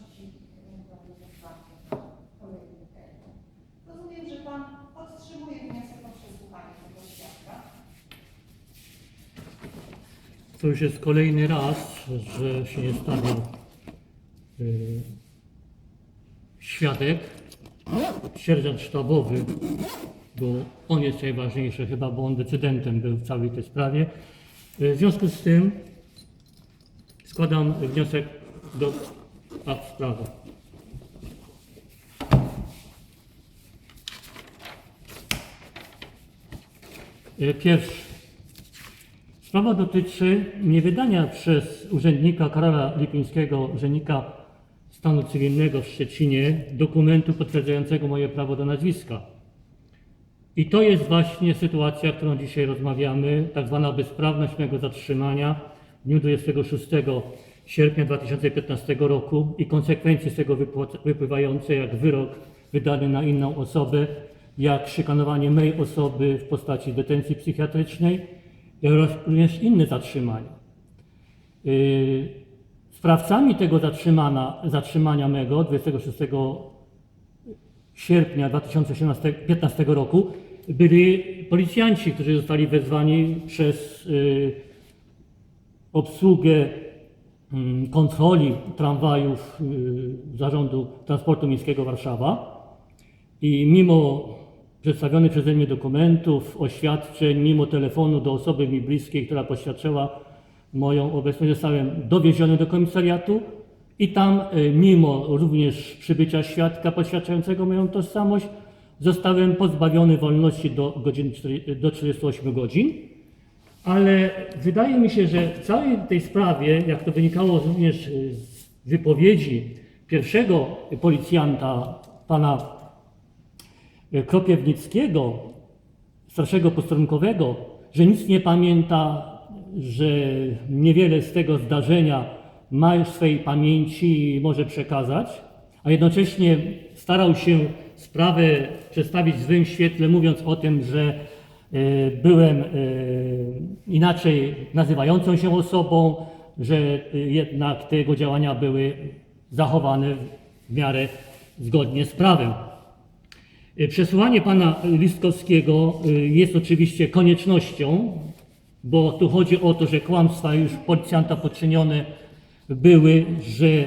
nieobecności i ewentualnie wezwanie na kolejny termin. Rozumiem, że Pan podtrzymuje wniosek o przesłuchanie tego świadka. To już jest kolejny raz, że się nie stawia y, świadek, sierżant sztabowy, bo on jest najważniejszy chyba, bo on decydentem był w całej tej sprawie. Y, W związku z tym składam wniosek do akt sprawy. Y, Pierwszy. Sprawa dotyczy niewydania przez urzędnika Karola Lipińskiego, urzędnika stanu cywilnego w Szczecinie, dokumentu potwierdzającego moje prawo do nazwiska. I to jest właśnie sytuacja, którą dzisiaj rozmawiamy, tak zwana bezprawność mego zatrzymania w dniu 26 sierpnia 2015 roku i konsekwencje z tego wypływające jak wyrok wydany na inną osobę, jak szykanowanie mej osoby w postaci detencji psychiatrycznej oraz również inne zatrzymania. Yy, Sprawcami tego zatrzymana, zatrzymania mego 26 sierpnia 2015 roku byli policjanci, którzy zostali wezwani przez y, obsługę kontroli tramwajów y, Zarządu Transportu Miejskiego Warszawa i mimo przedstawionych przeze mnie dokumentów, oświadczeń, mimo telefonu do osoby mi bliskiej, która poświadczyła moją obecność, zostałem dowieziony do komisariatu i tam, y, mimo również przybycia świadka poświadczającego moją tożsamość, zostałem pozbawiony wolności do, godzin, do 48 godzin. Ale wydaje mi się, że w całej tej sprawie, jak to wynikało również y, z wypowiedzi pierwszego policjanta, pana y, Kropiewnickiego, starszego posterunkowego, że nic nie pamięta, że niewiele z tego zdarzenia ma już w swojej pamięci i może przekazać, a jednocześnie starał się sprawę przedstawić w złym świetle, mówiąc o tym, że byłem e, inaczej nazywającą się osobą, że e, jednak te jego działania były zachowane w miarę zgodnie z prawem. Y, Przesłuchanie pana Listkowskiego jest oczywiście koniecznością, bo tu chodzi o to, że kłamstwa już policjanta poczynione były, że,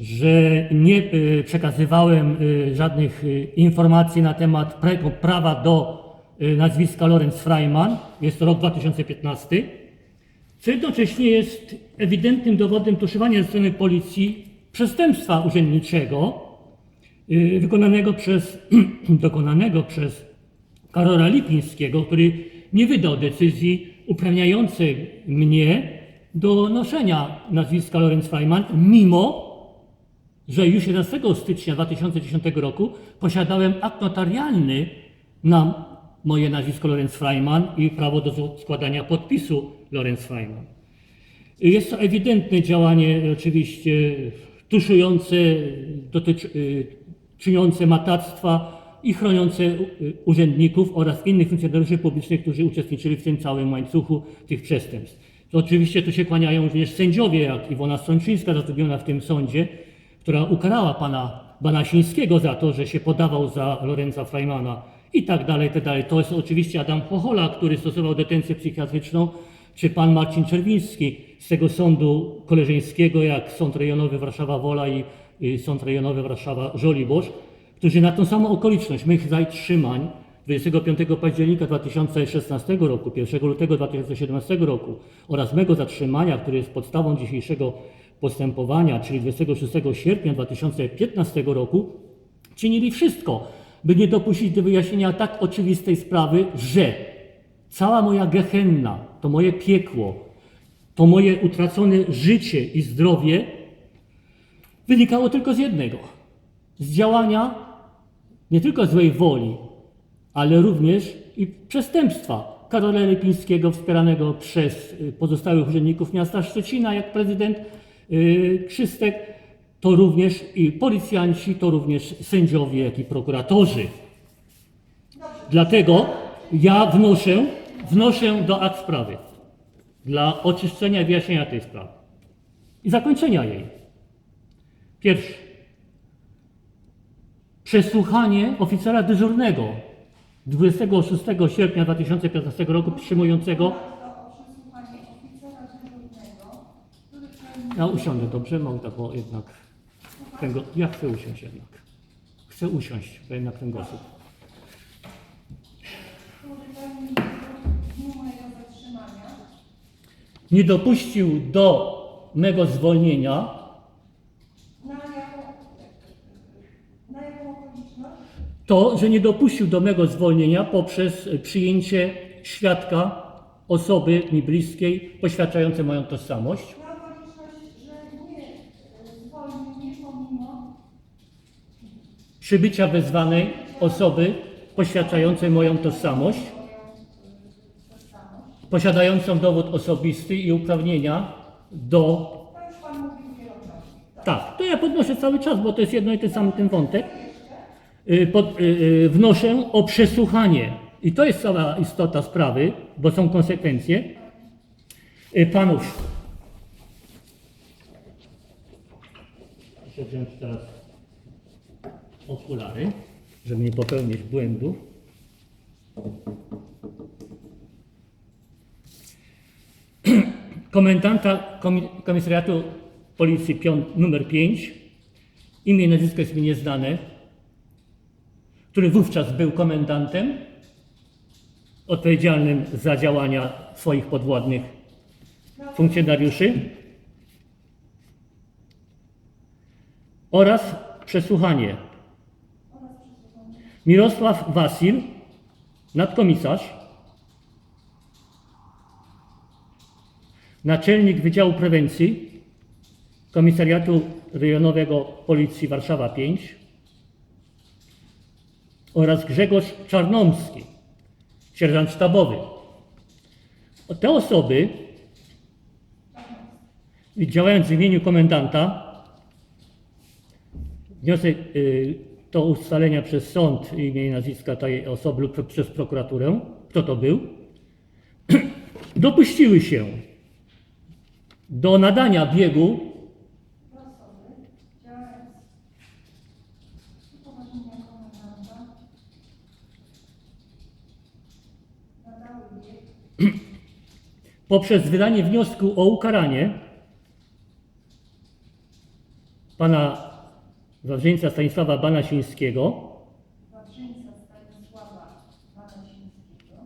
że nie y, przekazywałem y, żadnych y, informacji na temat pra- prawa do nazwiska Lorenz Freiman. Jest to rok 2015 co jednocześnie jest ewidentnym dowodem tuszowania ze strony policji przestępstwa urzędniczego wykonanego przez, dokonanego przez Karola Lipińskiego, który nie wydał decyzji uprawniającej mnie do noszenia nazwiska Lorenz Freiman, mimo że już 11 stycznia 2010 roku posiadałem akt notarialny na moje nazwisko Lorenz Freiman i prawo do składania podpisu Lorenz Freiman. Jest to ewidentne działanie oczywiście tuszujące, dotycz, y, czyniące matactwa i chroniące y, urzędników oraz innych funkcjonariuszy publicznych, którzy uczestniczyli w tym całym łańcuchu tych przestępstw. To oczywiście tu się kłaniają również sędziowie, jak Iwona Strączyńska, zatrudniona w tym sądzie, która ukarała pana Banasińskiego za to, że się podawał za Lorenza Freimana i tak dalej, tak dalej. To jest oczywiście Adam Chochola, który stosował detencję psychiatryczną, czy pan Marcin Czerwiński z tego sądu koleżeńskiego, jak Sąd Rejonowy Warszawa-Wola i, i Sąd Rejonowy Warszawa-Żoliborz, którzy na tą samą okoliczność mych zatrzymań 25 października 2016 roku, 1 lutego 2017 roku oraz mego zatrzymania, które jest podstawą dzisiejszego postępowania, czyli 26 sierpnia 2015 roku, czynili wszystko, by nie dopuścić do wyjaśnienia tak oczywistej sprawy, że cała moja gehenna, to moje piekło, to moje utracone życie i zdrowie wynikało tylko z jednego. Z działania nie tylko złej woli, ale również i przestępstwa Karola Lepińskiego wspieranego przez pozostałych urzędników miasta Szczecina, jak prezydent y, Krzystek, to również i policjanci, to również sędziowie, jak i prokuratorzy. Dlatego ja wnoszę, wnoszę do akt sprawy dla oczyszczenia i wyjaśnienia tej sprawy i zakończenia jej. Pierwszy. Przesłuchanie oficera dyżurnego 26 sierpnia 2015 roku przyjmującego. Ponadto o przesłuchanie oficera dyżurnego, który pełni Ja usiądę, dobrze? Tak, bo jednak. Kręgo... Ja chcę usiąść jednak. Chcę usiąść, bo jednak kręgosłup. Nie dopuścił do mego zwolnienia to, że nie dopuścił do mego zwolnienia poprzez przyjęcie świadka osoby mi bliskiej, poświadczającej moją tożsamość. Na okoliczność, że nie e, zwolnił mnie pomimo Przybycia wezwanej osoby poświadczającej moją tożsamość, posiadającą dowód osobisty i uprawnienia do. Tak. To ja podnoszę cały czas, bo to jest jedno i ten sam ten wątek. Y, Pod, y, y, wnoszę o przesłuchanie. I to jest cała istota sprawy, bo są konsekwencje. Y, Panów. Muszę wziąć teraz okulary, żeby nie popełnić błędu. Komendanta komi- komisariatu policji pią- numer 5, imię i nazwisko jest mi nieznane, który wówczas był komendantem odpowiedzialnym za działania swoich podwładnych funkcjonariuszy oraz przesłuchanie Mirosław Wasil, nadkomisarz, naczelnik Wydziału Prewencji Komisariatu Rejonowego Policji Warszawa 5 oraz Grzegorz Czarnomski, sierżant sztabowy. Te osoby, działając w imieniu komendanta, wniosek y, do ustalenia przez sąd imię i nazwiska tej osoby lub przez prokuraturę, kto to był, dopuściły się do nadania biegu. Poprzez wydanie wniosku o ukaranie pana Wawrzyńca Stanisława Banasińskiego. Wawrzyńca Stanisława Banasińskiego.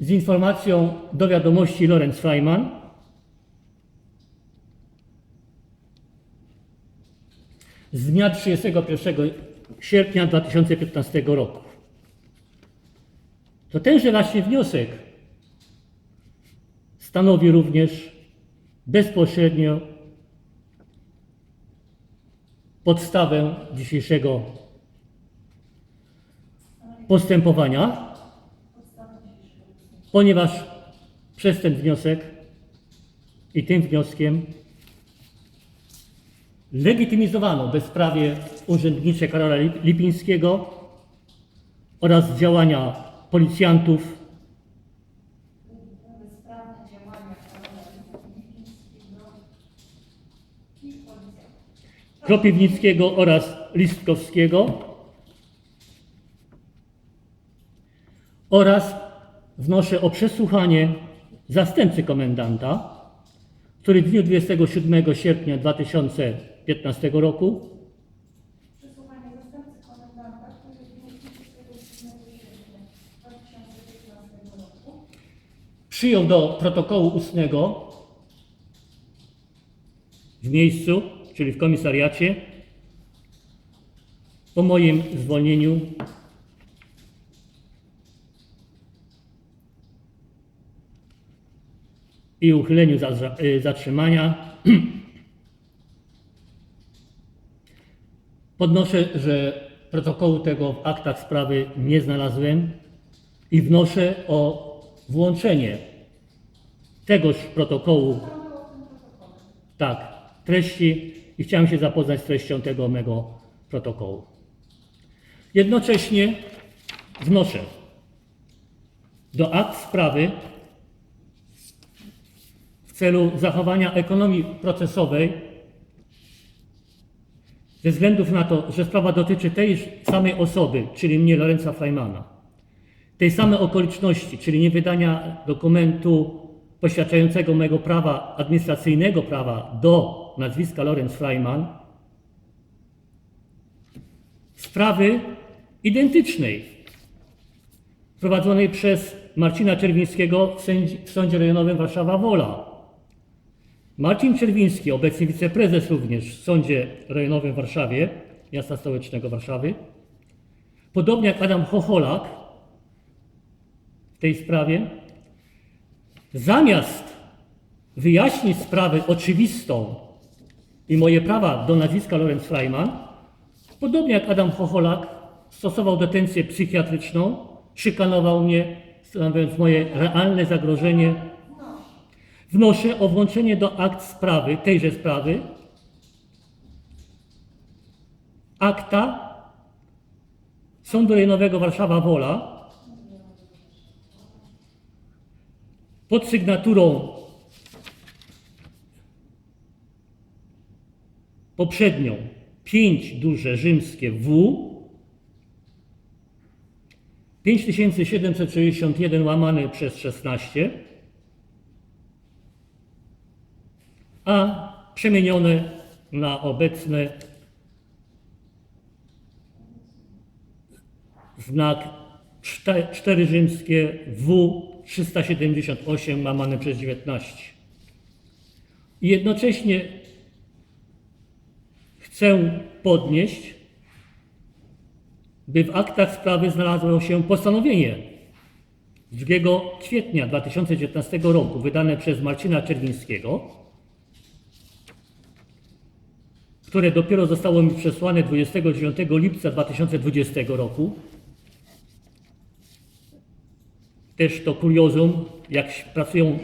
Z informacją do wiadomości Lorenz Freiman z dnia 31 sierpnia 2015 roku. To tenże właśnie wniosek stanowi również bezpośrednio podstawę dzisiejszego postępowania ponieważ przez ten wniosek i tym wnioskiem legitymizowano bezprawie urzędnicze Karola Lip- Lipińskiego oraz działania policjantów bezprawne działania Karola Lipińskiego i policjantów. Kropiwnickiego oraz Listkowskiego oraz wnoszę o przesłuchanie zastępcy komendanta, który w dniu 27 sierpnia 2015 roku Przesłuchanie zastępcy komendanta, który w dniu 27 sierpnia 2015 roku przyjął do protokołu ustnego w miejscu, czyli w komisariacie, po moim zwolnieniu i uchyleniu y, zatrzymania. Podnoszę, że protokołu tego w aktach sprawy nie znalazłem i wnoszę o włączenie tegoż protokołu. Tak, treści i chciałem się zapoznać z treścią tego mego protokołu. Jednocześnie wnoszę do akt sprawy w celu zachowania ekonomii procesowej ze względów na to, że sprawa dotyczy tej samej osoby, czyli mnie, Lorenza Freimana, tej samej okoliczności, czyli niewydania dokumentu poświadczającego mego prawa, administracyjnego prawa do nazwiska Lorenz Freiman, sprawy identycznej, prowadzonej przez Marcina Czerwińskiego w Sądzie Rejonowym Warszawa-Wola. Marcin Czerwiński, obecny wiceprezes również w Sądzie Rejonowym w Warszawie, miasta stołecznego Warszawy, podobnie jak Adam Chocholak w tej sprawie, zamiast wyjaśnić sprawę oczywistą i moje prawa do nazwiska Lorenz Freiman, podobnie jak Adam Chocholak, stosował detencję psychiatryczną, szykanował mnie, stanowiąc moje realne zagrożenie. Wnoszę o włączenie do akt sprawy, tejże sprawy, akta Sądu Rejonowego Warszawa-Wola pod sygnaturą poprzednią. 5 duże rzymskie W. 5761 łamane przez 16 a przemienione na obecne znak 4 rzymskie W 378 łamane przez 19. I jednocześnie chcę podnieść, by w aktach sprawy znalazło się postanowienie z 2 kwietnia 2019 roku wydane przez Marcina Czerwińskiego, które dopiero zostało mi przesłane 29 lipca 2020 roku. Też to kuriozum, jak pracują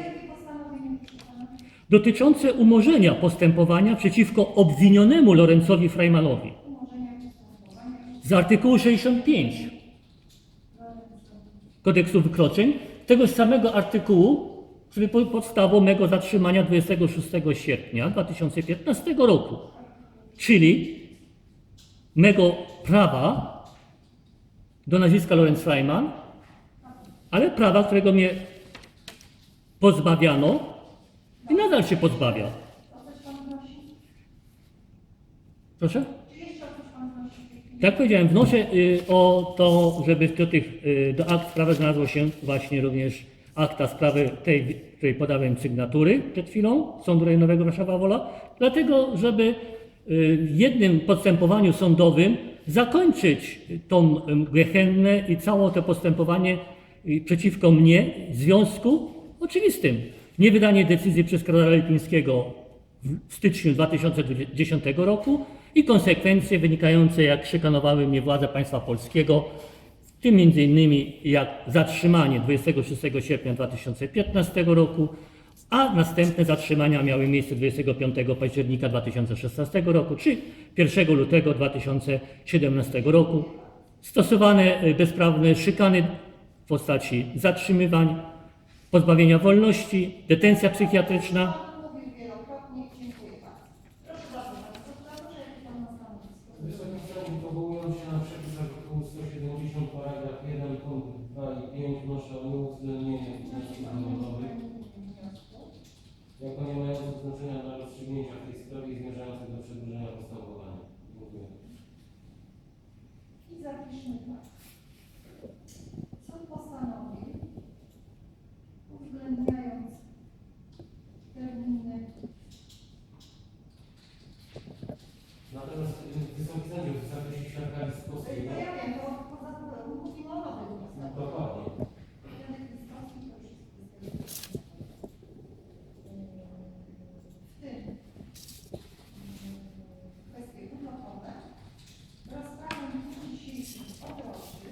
dotyczące umorzenia postępowania przeciwko obwinionemu Lorenzowi Freimanowi z artykułu 65 kodeksu wykroczeń, tego samego artykułu, który był podstawą mego zatrzymania 26 sierpnia 2015 roku, czyli mego prawa do nazwiska Lorenz Freiman, ale prawa, którego mnie pozbawiano i nadal się pozbawia. Proszę? Jak powiedziałem, wnoszę y, o to, żeby do, tych, y, do akt sprawy znalazło się właśnie również akta sprawy tej, której podałem sygnatury przed chwilą, Sądu Rejonowego Warszawa-Wola, dlatego, żeby y, jednym postępowaniu sądowym zakończyć tą gehennę i całe to postępowanie przeciwko mnie w związku oczywistym. Niewydanie decyzji przez Karola Lipińskiego w styczniu 2010 roku i konsekwencje wynikające, jak szykanowały mnie władze państwa polskiego, w tym innymi jak zatrzymanie 26 sierpnia 2015 roku, a następne zatrzymania miały miejsce 25 października 2016 roku czy 1 lutego 2017 roku. Stosowane y, bezprawne szykany w postaci zatrzymywań, pozbawienia wolności, detencja psychiatryczna? Wysoki Sejmie, powołując się na przepis artykułu 170 paragraf 1 punkt 2 i 5 wnoszę o nieuwzględnienie wniosków wymianowych jako nie mających znaczenia dla rozstrzygnięcia w tej sprawie i zmierzających do przedłużenia postępowania. Dziękuję. I zapiszmy tak. Y, Wysoki Sędzio, w zakresie świadka To Liskowskiego, ja wiem, bo poza mówimy o nowym postępowaniu. dokładnie, Janek Liskowski to już jest w tym kwestie umowowe rozprawę dzisiejszych odroczy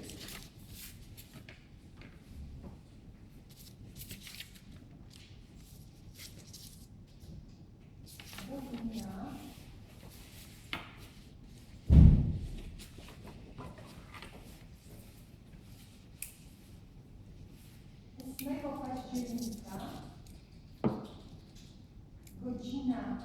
8 października, godzina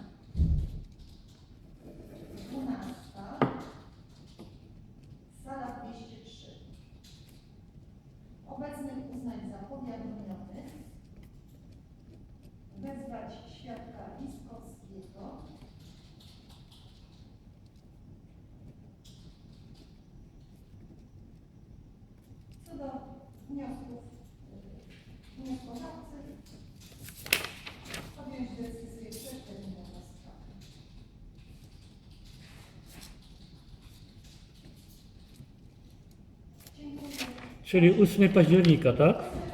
Czyli 8 października, tak? 8